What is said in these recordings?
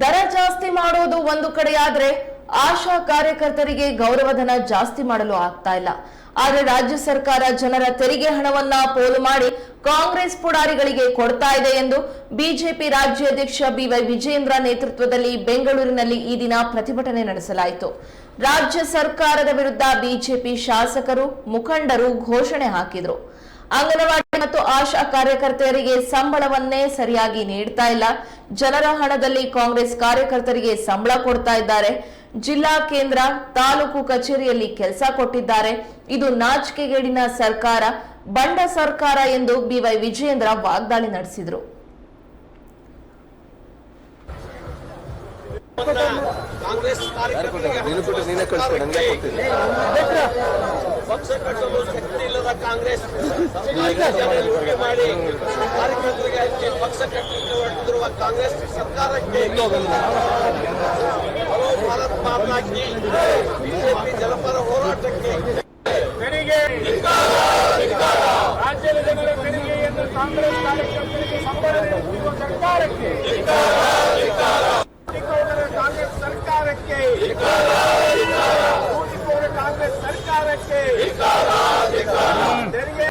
ದರ ಜಾಸ್ತಿ ಮಾಡೋದು ಒಂದು ಕಡೆಯಾದ್ರೆ ಆಶಾ ಕಾರ್ಯಕರ್ತರಿಗೆ ಗೌರವಧನ ಜಾಸ್ತಿ ಮಾಡಲು ಆಗ್ತಾ ಇಲ್ಲ. ಆದ್ರೆ ರಾಜ್ಯ ಸರ್ಕಾರ ಜನರ ತೆರಿಗೆ ಹಣವನ್ನ ಪೋಲು ಮಾಡಿ ಕಾಂಗ್ರೆಸ್ ಪುಡಾರಿಗಳಿಗೆ ಕೊಡ್ತಾ ಇದೆ ಎಂದು ಬಿಜೆಪಿ ರಾಜ್ಯಾಧ್ಯಕ್ಷ ಬಿವೈ ವಿಜೇಂದ್ರ ನೇತೃತ್ವದಲ್ಲಿ ಬೆಂಗಳೂರಿನಲ್ಲಿ ಈ ದಿನ ಪ್ರತಿಭಟನೆ ನಡೆಸಲಾಯಿತು. ರಾಜ್ಯ ಸರ್ಕಾರದ ವಿರುದ್ಧ ಬಿಜೆಪಿ ಶಾಸಕರು ಮುಖಂಡರು ಘೋಷಣೆ ಹಾಕಿದ್ರು. ಅಂಗನವಾಡಿ ಮತ್ತು ಆಶಾ ಕಾರ್ಯಕರ್ತೆಯರಿಗೆ ಸಂಬಳವನ್ನೇ ಸರಿಯಾಗಿ ನೀಡ್ತಾ ಇಲ್ಲ. ಜನರ ಹಣದಲ್ಲಿ ಕಾಂಗ್ರೆಸ್ ಕಾರ್ಯಕರ್ತರಿಗೆ ಸಂಬಳ ಕೊಡ್ತಾ ಇದ್ದಾರೆ. ಜಿಲ್ಲಾ ಕೇಂದ್ರ, ತಾಲೂಕು ಕಚೇರಿಯಲ್ಲಿ ಕೆಲಸ ಕೊಟ್ಟಿದ್ದಾರೆ. ಇದು ನಾಚಿಕೆಗೇಡಿನ ಸರ್ಕಾರ, ಬಂಡ ಸರ್ಕಾರ ಎಂದು ಬಿವೈ ವಿಜಯೇಂದ್ರ ವಾಗ್ದಾಳಿ ನಡೆಸಿದರು. ಕಾಂಗ್ರೆಸ್ ನನಗೆ ಕೊಡ್ತೀನಿ ಪಕ್ಷ ಕಟ್ಟಲು ಶಕ್ತಿ ಇಲ್ಲದ ಕಾಂಗ್ರೆಸ್ ಲೂಟಿ ಮಾಡಿ ಕಾರ್ಯಕರ್ತರಿಗೆ ಹಚ್ಚಿ ಪಕ್ಷ ಕಟ್ಟಲಿಕ್ಕೆ ಹೊರಟಿರುವ ಕಾಂಗ್ರೆಸ್ ಸರ್ಕಾರಕ್ಕೆ ಭಾರತ್ ಮಾತಾಕಿ ಬಿಜೆಪಿ ಜನಪರ ಹೋರಾಟಕ್ಕೆ ತೆರಿಗೆ ರಾಜ್ಯದ ಜನರ ಎಂದು ಕಾಂಗ್ರೆಸ್ ಕಾರ್ಯಕರ್ತರಿಗೆ ಸಂಬಳ ನೀಡುತ್ತಿರುವ ಸರ್ಕಾರಕ್ಕೆ ಲೂಟಿಕೋರರ ಕಾಂಗ್ರೆಸ್ ಸರ್ಕಾರಕ್ಕೆ ಲೂಟಿಕೋರ ಕಾಂಗ್ರೆಸ್ ಸರ್ಕಾರಕ್ಕೆ ತೆರಿಗೆ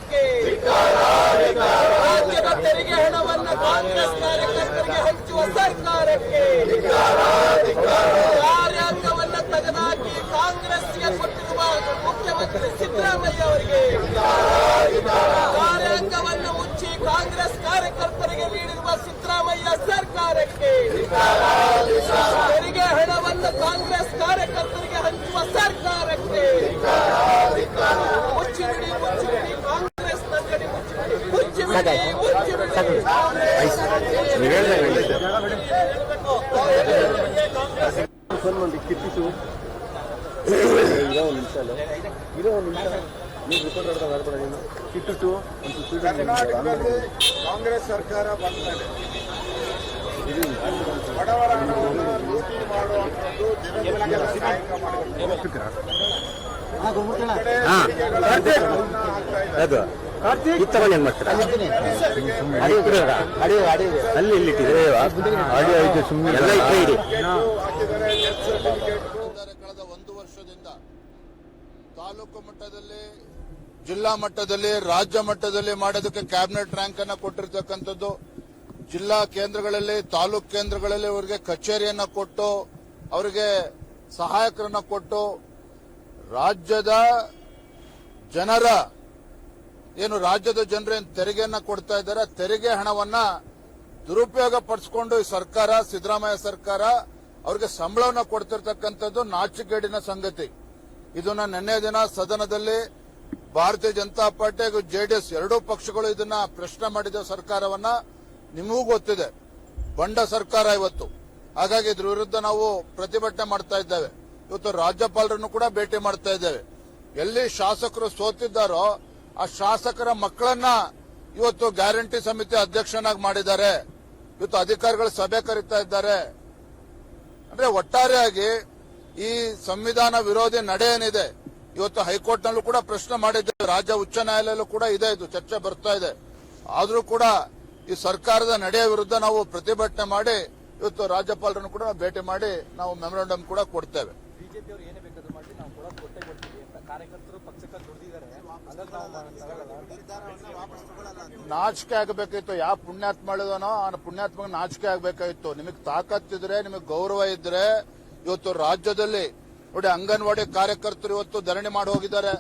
ರಾಜ್ಯದ ತೆರಿಗೆ ಹಣವನ್ನು ಕಾಂಗ್ರೆಸ್ ಕಾರ್ಯಕರ್ತರಿಗೆ ಹಂಚುವ ಸರ್ಕಾರಕ್ಕೆ ಕಾರ್ಯಾಂಗವನ್ನು ತೆಗೆದುಹಾಕಿ ಕಾಂಗ್ರೆಸ್ಗೆ ಕೊಟ್ಟಿರುವ ಮುಖ್ಯಮಂತ್ರಿ ಸಿದ್ದರಾಮಯ್ಯ ಅವರಿಗೆ ಕಾರ್ಯಾಂಗವನ್ನು ಮುಚ್ಚಿ ಕಾಂಗ್ರೆಸ್ ಕಾರ್ಯಕರ್ತರಿಗೆ ನೀಡಿರುವ ಸಿದ್ದರಾಮಯ್ಯ ಸರ್ಕಾರಕ್ಕೆ ತೆರಿಗೆ ಹಣವನ್ನು ಕಾಂಗ್ರೆಸ್ ಕಾರ್ಯಕರ್ತರಿಗೆ ಹಂಚುವ ಸರ್ಕಾರಕ್ಕೆ ಮುಚ್ಚಿಬಿಡಿ ಮುಚ್ಚಿಬಿಡಿ ಕಾಂಗ್ರೆಸ್ ನಂಗಡಿ ಮುಚ್ಚಿಬಿಡಿ ಮುಚ್ಚಿಬಿಡಿ ಮುಚ್ಚಿಬಿಡಿ ನೀವು ಹೇಳ್ದಂಗೆ ಕಾಂಗ್ರೆಸ್ ಒಂದು ಕಿತ್ತಿಸು ಇರೋ ಒಂದು ನಿಮಿಷ. ಇರೋ ಒಂದು ನಿಮಿಷ ನೀವು ರಿಪೋರ್ಟ್ ನೀನು ಒಂದು ಕರ್ನಾಟಕದಲ್ಲಿ ಕಾಂಗ್ರೆಸ್ ಸರ್ಕಾರ ಬಡವರ ಹಣವನ್ನು ಲೂಟಿ ಮಾಡುವಂಥದ್ದು ಕಿತ್ತವನ್ನ ಏನ್ ಮಾಡ್ತೀರಾ? ಅಲ್ಲಿ ಇಲ್ಲಿ ಇಟ್ಟಿದ್ರೆ ಆಡಿಯೋ ಐತೆ ಸುಮ್ಮನೆ ಎಲ್ಲ ಇಟ್ಟರೆ ಇಡಿ. ತಾಲೂಕು ಮಟ್ಟದಲ್ಲಿ, ಜಿಲ್ಲಾ ಮಟ್ಟದಲ್ಲಿ, ರಾಜ್ಯ ಮಟ್ಟದಲ್ಲಿ ಮಾಡೋದಕ್ಕೆ ಕ್ಯಾಬಿನೆಟ್ ರ್ಯಾಂಕ್ ಅನ್ನ ಕೊಟ್ಟಿರ್ತಕ್ಕಂಥದ್ದು. ಜಿಲ್ಲಾ ಕೇಂದ್ರಗಳಲ್ಲಿ, ತಾಲೂಕು ಕೇಂದ್ರಗಳಲ್ಲಿ ಅವರಿಗೆ ಕಚೇರಿಯನ್ನ ಕೊಟ್ಟು, ಅವರಿಗೆ ಸಹಾಯಕರನ್ನ ಕೊಟ್ಟು, ರಾಜ್ಯದ ಜನರ, ಏನು ರಾಜ್ಯದ ಜನರು ಏನು ತೆರಿಗೆಯನ್ನ ಕೊಡ್ತಾ ಇದ್ದಾರೆ, ತೆರಿಗೆ ಹಣವನ್ನ ದುರುಪಯೋಗ ಪಡಿಸಿಕೊಂಡು ಈ ಸರ್ಕಾರ, ಸಿದ್ದರಾಮಯ್ಯ ಸರ್ಕಾರ ಅವರಿಗೆ ಸಂಬಳವನ್ನ ಕೊಡ್ತಿರ್ತಕ್ಕಂಥದ್ದು ನಾಚಿಕೆಗೇಡಿನ ಸಂಗತಿ. ಇದನ್ನ ನಿನ್ನೆ ದಿನ ಸದನದಲ್ಲಿ ಭಾರತೀಯ ಜನತಾ ಪಾರ್ಟಿ ಹಾಗೂ ಜೆಡಿಎಸ್ ಎರಡೂ ಪಕ್ಷಗಳು ಇದನ್ನ ಪ್ರಶ್ನೆ ಮಾಡಿದ ಸರ್ಕಾರವನ್ನ ನಿಮಗೂ ಗೊತ್ತಿದೆ. ಬಂಡ ಸರ್ಕಾರ ಇವತ್ತು. ಹಾಗಾಗಿ ಇದ್ರ ವಿರುದ್ಧ ನಾವು ಪ್ರತಿಭಟನೆ ಮಾಡ್ತಾ ಇದ್ದೇವೆ. ಇವತ್ತು ರಾಜ್ಯಪಾಲರನ್ನು ಕೂಡ ಭೇಟಿ ಮಾಡ್ತಾ ಇದ್ದೇವೆ. ಎಲ್ಲಿ ಶಾಸಕರು ಸೋತಿದ್ದಾರೋ ಆ ಶಾಸಕರ ಮಕ್ಕಳನ್ನ ಇವತ್ತು ಗ್ಯಾರಂಟಿ ಸಮಿತಿ ಅಧ್ಯಕ್ಷನಾಗಿ ಮಾಡಿದ್ದಾರೆ. ಇವತ್ತು ಅಧಿಕಾರಿಗಳು ಸಭೆ ಕರೀತಾ ಇದ್ದಾರೆ. ಅಂದ್ರೆ ಒಟ್ಟಾರೆಯಾಗಿ ಈ ಸಂವಿಧಾನ ವಿರೋಧಿ ನಡೆ ಏನಿದೆ ಇವತ್ತು ಹೈಕೋರ್ಟ್ ನಲ್ಲೂ ಕೂಡ ಪ್ರಶ್ನೆ ಮಾಡಿದ್ದೆ ರಾಜ್ಯ ಉಚ್ಚ ನ್ಯಾಯಾಲಯಲ್ಲೂ ಕೂಡ ಇದೆ ಇದು ಚರ್ಚೆ ಬರ್ತಾ ಇದೆ. ಆದರೂ ಕೂಡ ಈ ಸರ್ಕಾರದ ನಡೆಯ ವಿರುದ್ಧ ನಾವು ಪ್ರತಿಭಟನೆ ಮಾಡಿ ಇವತ್ತು ರಾಜ್ಯಪಾಲರನ್ನು ಕೂಡ ನಾವು ಭೇಟಿ ಮಾಡಿ ನಾವು ಮೆಮೊರಾಂಡಮ್ ಕೂಡ ಕೊಡ್ತೇವೆ. ನಾಚಿಕೆ ಆಗಬೇಕಾಗಿತ್ತು ಯಾವ ಪುಣ್ಯಾತ್ಮ ಮಾಡಿದನೋ ಆ ಪುಣ್ಯಾತ್ಮ ನಾಚಿಕೆ ಆಗಬೇಕಾಗಿತ್ತು ನಿಮಗೆ ತಾಕತ್ತಿದ್ರೆ ನಿಮಗೆ ಗೌರವ ಇದ್ರೆ ಇವತ್ತು ರಾಜ್ಯದಲ್ಲಿ ನೋಡಿ ಅಂಗನವಾಡಿ ಕಾರ್ಯಕರ್ತರು ಇವತ್ತು ಧರಣಿ ಮಾಡಿ ಹೋಗಿದ್ದಾರೆ.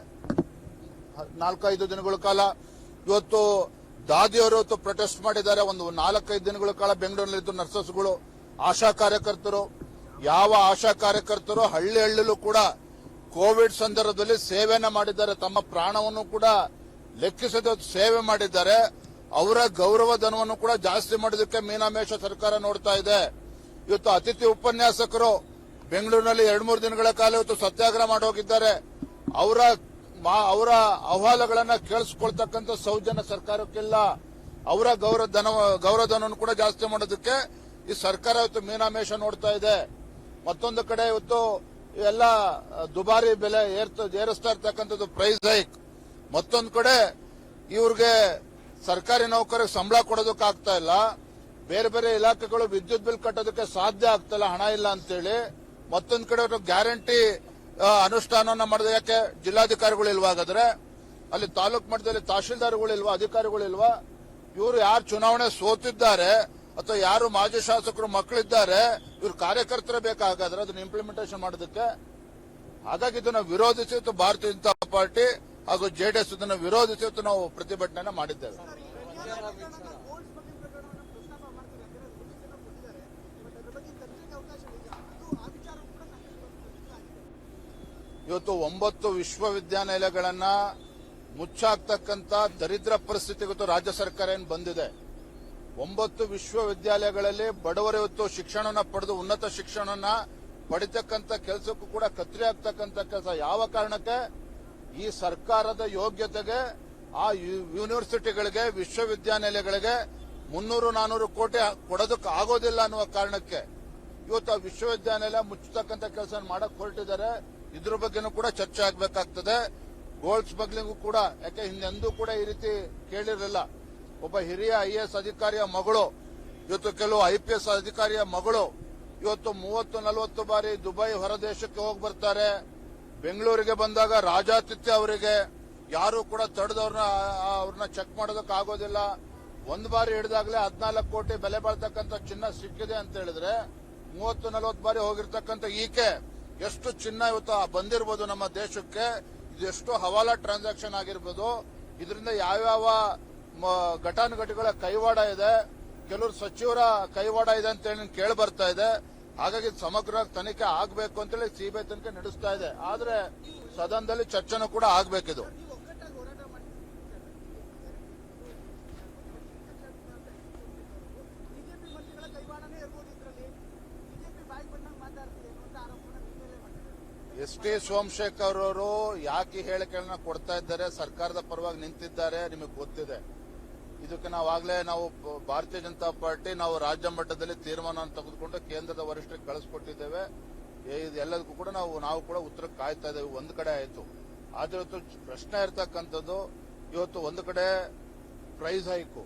ನಾಲ್ಕೈದು ದಿನಗಳ ಕಾಲ ಇವತ್ತು ದಾದಿಯವರು ಇವತ್ತು ಪ್ರೊಟೆಸ್ಟ್ ಮಾಡಿದ್ದಾರೆ. ಒಂದು ನಾಲ್ಕೈದು ದಿನಗಳ ಕಾಲ ಬೆಂಗಳೂರಿನಲ್ಲಿದ್ದು ನರ್ಸಸ್ಗಳು, ಆಶಾ ಕಾರ್ಯಕರ್ತರು, ಯಾವ ಆಶಾ ಕಾರ್ಯಕರ್ತರು ಹಳ್ಳಿ ಹಳ್ಳಿಲೂ ಕೂಡ ಕೋವಿಡ್ ಸಂದರ್ಭದಲ್ಲಿ ಸೇವೆಯನ್ನ ಮಾಡಿದ್ದಾರೆ. ತಮ್ಮ ಪ್ರಾಣವನ್ನು ಕೂಡ ಲೆಕ್ಕಿಸದ ಸೇವೆ ಮಾಡಿದ್ದಾರೆ. ಅವರ ಗೌರವ ಧನವನ್ನು ಕೂಡ ಜಾಸ್ತಿ ಮಾಡೋದಕ್ಕೆ ಮೀನಾಮೇಷ ಸರ್ಕಾರ ನೋಡ್ತಾ ಇದೆ. ಇವತ್ತು ಅತಿಥಿ ಉಪನ್ಯಾಸಕರು ಬೆಂಗಳೂರಿನಲ್ಲಿ ಎರಡ್ ಮೂರು ದಿನಗಳ ಕಾಲ ಇವತ್ತು ಸತ್ಯಾಗ್ರಹ ಮಾಡೋಗಿದ್ದಾರೆ ಅವರ ಅವರ ಅಹವಾಲುಗಳನ್ನ ಕೇಳಿಸ್ಕೊಳ್ತಕ್ಕಂಥ ಸೌಜನ್ಯ ಸರ್ಕಾರಕ್ಕಿಲ್ಲ. ಅವರ ಗೌರವ ಧನ ಗೌರವ ಧನವನ್ನು ಕೂಡ ಜಾಸ್ತಿ ಮಾಡೋದಕ್ಕೆ ಈ ಸರ್ಕಾರ ಇವತ್ತು ಮೀನಾಮೇಷ ನೋಡ್ತಾ ಇದೆ. ಮತ್ತೊಂದು ಕಡೆ ಇವತ್ತು ಎಲ್ಲ ದುಬಾರಿ ಬೆಲೆ ಏರಿಸ್ತಾ ಇರ್ತಕ್ಕಂಥದ್ದು ಪ್ರೈಸ್ ಹೈಕ್ ಮತ್ತೊಂದು ಕಡೆ ಇವ್ರಿಗೆ ಸರ್ಕಾರಿ ನೌಕರಿಗೆ ಸಂಬಳ ಕೊಡೋದಕ್ಕಾಗ್ತಾ ಇಲ್ಲ. ಬೇರೆ ಬೇರೆ ಇಲಾಖೆಗಳು ವಿದ್ಯುತ್ ಬಿಲ್ ಕಟ್ಟೋದಕ್ಕೆ ಸಾಧ್ಯ ಆಗ್ತಲ್ಲ ಹಣ ಇಲ್ಲ ಅಂತೇಳಿ. ಮತ್ತೊಂದ್ ಕಡೆ ಅವರು ಗ್ಯಾರಂಟಿ ಅನುಷ್ಠಾನವನ್ನ ಮಾಡಿದ ಯಾಕೆ ಜಿಲ್ಲಾಧಿಕಾರಿಗಳು ಇಲ್ವಾ ಹಾಗಾದ್ರೆ? ಅಲ್ಲಿ ತಾಲೂಕ್ ಮಟ್ಟದಲ್ಲಿ ತಹಶೀಲ್ದಾರ್ಗಳು ಇಲ್ವಾ, ಅಧಿಕಾರಿಗಳು ಇಲ್ವಾ? ಇವರು ಯಾರು ಚುನಾವಣೆ ಸೋತಿದ್ದಾರೆ ಅಥವಾ ಯಾರು ಮಾಜಿ ಶಾಸಕರು ಮಕ್ಕಳಿದ್ದಾರೆ ಇವ್ರ ಕಾರ್ಯಕರ್ತರ ಬೇಕಾಗಾದ್ರೆ ಅದನ್ನ ಇಂಪ್ಲಿಮೆಂಟೇಷನ್ ಮಾಡೋದಕ್ಕೆ. ಹಾಗಾಗಿ ಇದನ್ನ ವಿರೋಧಿಸಿ ಭಾರತೀಯ ಜನತಾ ಪಾರ್ಟಿ ಹಾಗೂ ಜೆಡಿಎಸ್ ಇದನ್ನು ವಿರೋಧಿಸಿ ನಾವು ಪ್ರತಿಭಟನೆ ಮಾಡಿದ್ದೇವೆ. ಇವತ್ತು ಒಂಬತ್ತು ವಿಶ್ವವಿದ್ಯಾನಿಲಯಗಳನ್ನ ಮುಚ್ಚಾಕ್ತಕ್ಕಂತ ದರಿದ್ರ ಪರಿಸ್ಥಿತಿ ರಾಜ್ಯ ಸರ್ಕಾರ ಏನು ಬಂದಿದೆ? ಒಂಬತ್ತು ವಿಶ್ವವಿದ್ಯಾಲಯಗಳಲ್ಲಿ ಬಡವರು ಇವತ್ತು ಶಿಕ್ಷಣನ ಪಡೆದು ಉನ್ನತ ಶಿಕ್ಷಣನ ಪಡಿತಕ್ಕಂತ ಕೆಲಸಕ್ಕೂ ಕೂಡ ಕತ್ರಿ ಆಗ್ತಕ್ಕಂತ ಕೆಲಸ. ಯಾವ ಕಾರಣಕ್ಕೆ? ಈ ಸರ್ಕಾರದ ಯೋಗ್ಯತೆಗೆ, ಆ ಯೂನಿವರ್ಸಿಟಿಗಳಿಗೆ, ವಿಶ್ವವಿದ್ಯಾನಿಲಯಗಳಿಗೆ ಮುನ್ನೂರು, ನಾನೂರು ಕೋಟಿ ಕೊಡೋದಕ್ಕೆ ಆಗೋದಿಲ್ಲ ಅನ್ನುವ ಕಾರಣಕ್ಕೆ ಇವತ್ತು ಆ ವಿಶ್ವವಿದ್ಯಾನಿಲಯ ಮುಚ್ಚತಕ್ಕಂತ ಕೆಲಸ ಮಾಡಕ್ ಹೊರಟಿದ್ದಾರೆ. ಇದ್ರ ಬಗ್ಗೆನೂ ಕೂಡ ಚರ್ಚೆ ಆಗ್ಬೇಕಾಗ್ತದೆ. ಗೋಲ್ಡ್ ಸ್ಮಗ್ಲಿಂಗು ಕೂಡ, ಯಾಕೆ ಹಿಂದೆಂದೂ ಕೂಡ ಈ ರೀತಿ ಕೇಳಿರಲಿಲ್ಲ. ಒಬ್ಬ ಹಿರಿಯ ಐ ಎಸ್ ಅಧಿಕಾರಿಯ ಮಗಳು, ಇವತ್ತು ಕೆಲವು ಐ ಪಿ ಎಸ್ ಅಧಿಕಾರಿಯ ಮಗಳು ಇವತ್ತು ಮೂವತ್ತು, ನಲವತ್ತು ಬಾರಿ ದುಬೈ ಹೊರದೇಶಕ್ಕೆ ಹೋಗಿ ಬರ್ತಾರೆ. ಬೆಂಗಳೂರಿಗೆ ಬಂದಾಗ ರಾಜಾತಿಥ್ಯ ಅವರಿಗೆ. ಯಾರು ಕೂಡ ತಡೆದವ್ರನ್ನ, ಅವ್ರನ್ನ ಚೆಕ್ ಮಾಡೋದಕ್ಕೆ ಆಗೋದಿಲ್ಲ. ಒಂದ್ ಬಾರಿ ಹಿಡಿದಾಗಲೇ ಹದಿನಾಲ್ಕು ಕೋಟಿ ಬೆಲೆ ಬಾಳ್ತಕ್ಕಂಥ ಚಿನ್ನ ಸಿಕ್ಕಿದೆ ಅಂತ ಹೇಳಿದ್ರೆ, ಮೂವತ್ತು, ನಲವತ್ತು ಬಾರಿ ಹೋಗಿರ್ತಕ್ಕಂಥ ಈಕೆ ಎಷ್ಟು ಚಿನ್ನ ಇವತ್ತು ಬಂದಿರ್ಬೋದು ನಮ್ಮ ದೇಶಕ್ಕೆ ಇದೆಷ್ಟು ಹವಾಲಾ ಟ್ರಾನ್ಸಾಕ್ಷನ್ ಆಗಿರ್ಬೋದು. ಇದರಿಂದ ಯಾವ್ಯಾವ ಘಟಾನುಘಟಿಗಳ ಕೈವಾಡ ಇದೆ, ಕೆಲವರು ಸಚಿವರ ಕೈವಾಡ ಇದೆ ಅಂತ ಹೇಳಿ ಕೇಳಿ ಬರ್ತಾ ಇದೆ. ಹಾಗಾಗಿ ಸಮಗ್ರ ತನಿಖೆ ಆಗಬೇಕು ಅಂತೇಳಿ ಸಿಬಿಐ ತನಿಖೆ ನಡೆಸ್ತಾ ಇದೆ. ಆದ್ರೆ ಸದನದಲ್ಲಿ ಚರ್ಚೆನೂ ಕೂಡ ಆಗ್ಬೇಕಿದು ಬಿಜೆಪಿ ಮಂತ್ರಿಗಳ ಕೈವಾಡನೇ ಇರ್ಬೋದು ಇದರಲ್ಲಿ ಬಿಜೆಪಿ ಬಾಯಿ ಬಂದಂಗೆ ಮಾತಾಡ್ತಿದೆ ಅಂತ ಆರೋಪನ ನಿಮ್ಮ ಮೇಲೆ ಮಾಡಿದ್ದಾರೆ ಎಸ್ ಟಿ ಸೋಮಶೇಖರ್ ಅವರು ಯಾಕೆ ಹೇಳಿಕೆಗಳನ್ನ ಕೊಡ್ತಾ ಇದ್ದಾರೆ, ಸರ್ಕಾರದ ಪರವಾಗಿ ನಿಂತಿದ್ದಾರೆ ನಿಮಗೆ ಗೊತ್ತಿದೆ. ಇದಕ್ಕೆ ನಾವು ಬ- ಭಾರತೀಯ ಜನತಾ ಪಾರ್ಟಿ, ನಾವು ರಾಜ್ಯ ಮಟ್ಟದಲ್ಲಿ ತೀರ್ಮಾನ ತೆಗೆದುಕೊಂಡು ಕೇಂದ್ರದ ವರಿಷ್ಠರಿಗೆ ಕಳಿಸ್ಕೊಟ್ಟಿದ್ದೇವೆ. ಏ- ಇದು ಎಲ್ಲದಕ್ಕೂ ಕೂಡ ನಾವು ನಾವು ಕೂಡ ಉತ್ತರ ಕಾಯ್ತಾ ಇದ್ದೇವೆ. ಒಂದು ಕಡೆ ಆಯಿತು. ಆದ್ರೆ ಇವತ್ತು ಪ್ರಶ್ನೆ ಇರ್ತಕ್ಕಂಥದ್ದು, ಇವತ್ತು ಒಂದು ಕಡೆ ಪ್ರೈಸ್ ಹೈಕು,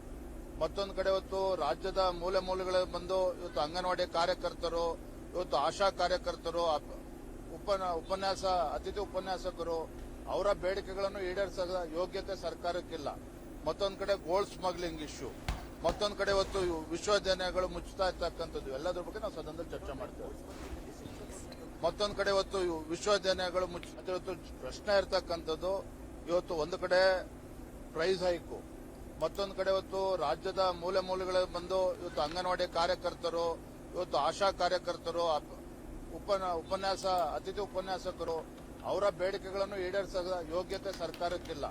ಮತ್ತೊಂದು ಕಡೆ ಇವತ್ತು ರಾಜ್ಯದ ಮೂಲೆ ಮೂಲೆಗಳ ಬಂದು ಇವತ್ತು ಅಂಗನವಾಡಿ ಕಾರ್ಯಕರ್ತರು, ಇವತ್ತು ಆಶಾ ಕಾರ್ಯಕರ್ತರು ಉಪನ ಉಪನ್ಯಾಸ, ಅತಿಥಿ ಉಪನ್ಯಾಸಕರು ಅವರ ಬೇಡಿಕೆಗಳನ್ನು ಈಡೇರಿಸದ ಯೋಗ್ಯತೆ ಸರ್ಕಾರಕ್ಕಿಲ್ಲ. ಮತ್ತೊಂದು ಕಡೆ ಗೋಲ್ಡ್ ಸ್ಮಗ್ಲಿಂಗ್ ಇಶ್ಯೂ. ಮತ್ತೊಂದು ಕಡೆ ಇವತ್ತು ಇವು ವಿಶ್ವವಿದ್ಯಾಲಯಗಳು ಮುಚ್ಚುತ್ತಾ ಇರ್ತಕ್ಕಂಥದ್ದು. ಎಲ್ಲದರ ಬಗ್ಗೆ ನಾವು ಸದನದಲ್ಲಿ ಚರ್ಚೆ ಮಾಡ್ತೇವೆ. ಮತ್ತೊಂದು ಕಡೆ ಇವತ್ತು ಇವು ವಿಶ್ವವಿದ್ಯಾಲಯಗಳು ಇವತ್ತು ಪ್ರಶ್ನೆ ಇರ್ತಕ್ಕಂಥದ್ದು, ಇವತ್ತು ಒಂದು ಕಡೆ ಪ್ರೈಸ್ ಹೈಕು. ಮತ್ತೊಂದು ಕಡೆ ಇವತ್ತು ರಾಜ್ಯದ ಮೂಲೆ ಮೂಲೆಗಳ ಬಂದು ಇವತ್ತು ಅಂಗನವಾಡಿ ಕಾರ್ಯಕರ್ತರು, ಇವತ್ತು ಆಶಾ ಕಾರ್ಯಕರ್ತರು ಉಪನ ಉಪನ್ಯಾಸ ಅತಿಥಿ ಉಪನ್ಯಾಸಕರು ಅವರ ಬೇಡಿಕೆಗಳನ್ನು ಈಡೇರಿಸದ ಯೋಗ್ಯತೆ ಸರ್ಕಾರಕ್ಕಿಲ್ಲ.